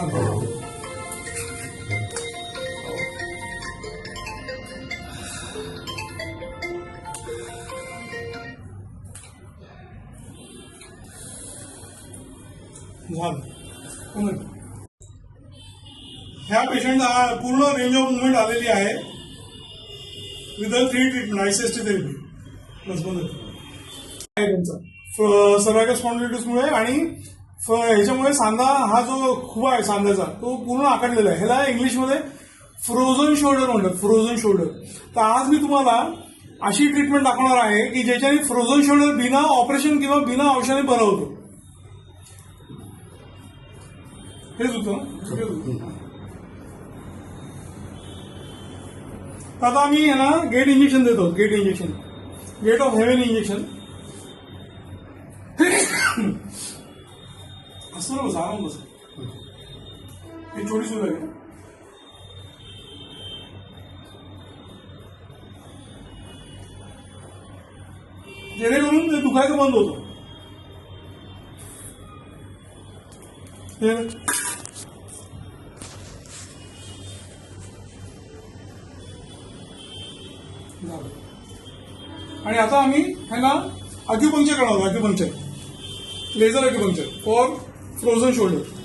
झालं. ह्या पेशंटला पूर्ण रेंज ऑफ मुवमेंट आलेली आहे. With three treatment ICST therapy plus बंद. आहे त्यांचा. सर्वायकल स्पॉन्डिलिटिसमुळे आणि ह्याच्यामुळे सांधा हा जो खुबा आहे सांध्याचा तो पूर्ण आकडलेला आहे. ह्याला इंग्लिशमध्ये फ्रोझन शोल्डर म्हणतात फ्रोझन शोल्डर तर आज मी तुम्हाला अशी ट्रीटमेंट दाखवणार आहे की ज्याच्याने फ्रोझन शोल्डर बिना ऑपरेशन किंवा बिना औषधाने बरं होतं. हेच होतं आता आम्ही ह्याला गेट इंजेक्शन देतो gate injection gate of heaven injection असं ना बस आराम बस ही छोटी सुरू आहे. जेणेकरून ते दुखायचं बंद होतं. आणि आता आम्ही ह्याला अक्युपंक्चर करणार आहोत acupuncture laser acupuncture for frozen shoulder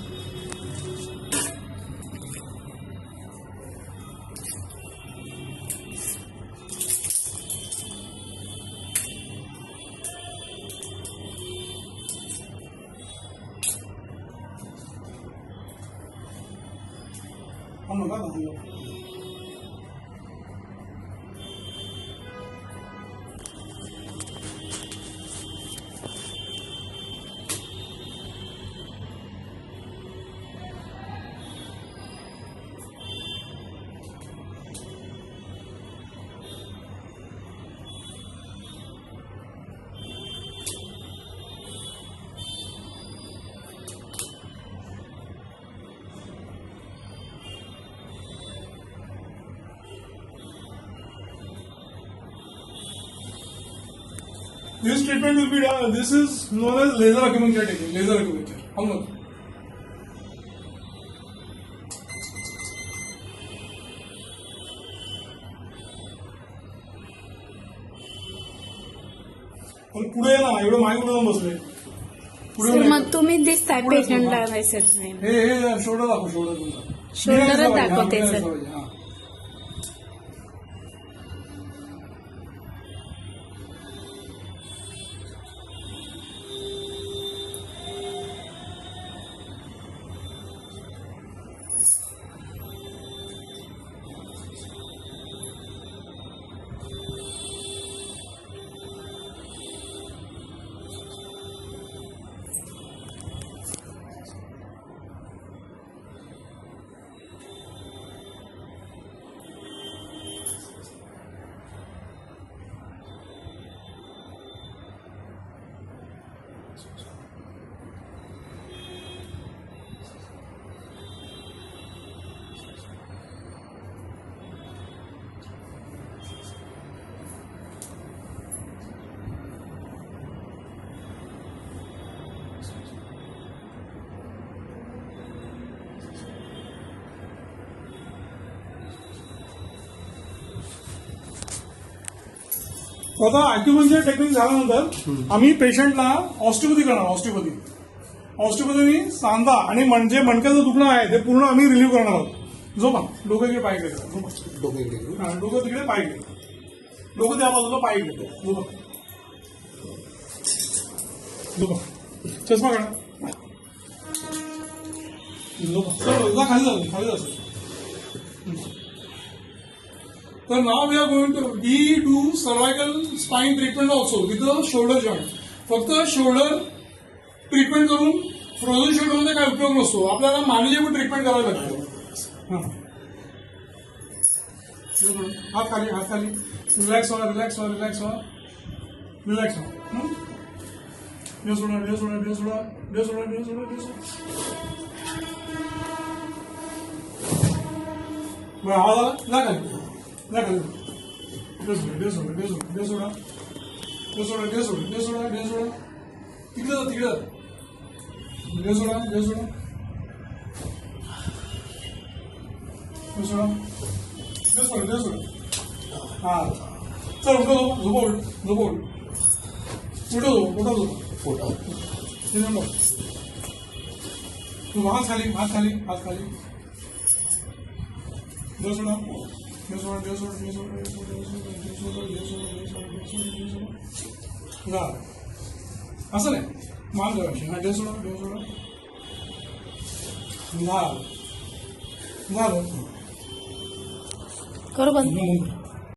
他们干嘛呢？This treatment will be done. This is known as laser acupuncture technique. Laser acupuncture. How much? पण पुढे ये ना एवढं मागे जाऊन बसले पुढे सर नाही. मग तुम्ही दिसताय पेशंटला हा. हे हे शोल्डर दाखव शोल्डर तुमचा Shoulder च दाखवते, हा, सर. हा. आता अॅक्युपंक्चर टेक्निक झाल्यानंतर आम्ही पेशंटला ऑस्टिओपॅथी करणार ऑस्टिओपॅथी ऑस्टिओपॅथीने सांधा आणि म्हणजे मणक्याचं दुखणं आहे ते पूर्ण आम्ही रिलीव्ह करणार आहोत. झोपा. डोकं इकडे पाय. झोपा. डोकं इकडे. डोकं तिकडे पाय इकडे. डोकं त्या बाजूला पाय इकडे. झोपा. झोपा. चष्मा काढा. झोपा. खाली जा खाली जा So now we are going to, we do cervical spine treatment also with the shoulder joint. फक्त शोल्डर ट्रीटमेंट करून फ्रोझन शोल्डरमध्ये काय उपयोग नसतो. आपल्याला मानेजेबल ट्रीटमेंट करायला लागतो. हा. खाली हात खाली. रिलॅक्स होणार रिलॅक्स होणार रिलॅक्स होणार रिलॅक्स होणार बेस होणार बेस होणार बेस सोडा बेस होणार बेस होणार बेस होणार हा झाला ना 那个六十六十六十六十了，六十了六十了六十了六十了，低了低了，六十了六十了，六十了六十了六十了，啊，再五个五个五个五个五个五个，听见不？马卡里马卡里马卡里，六十了。ఇంకా అసలే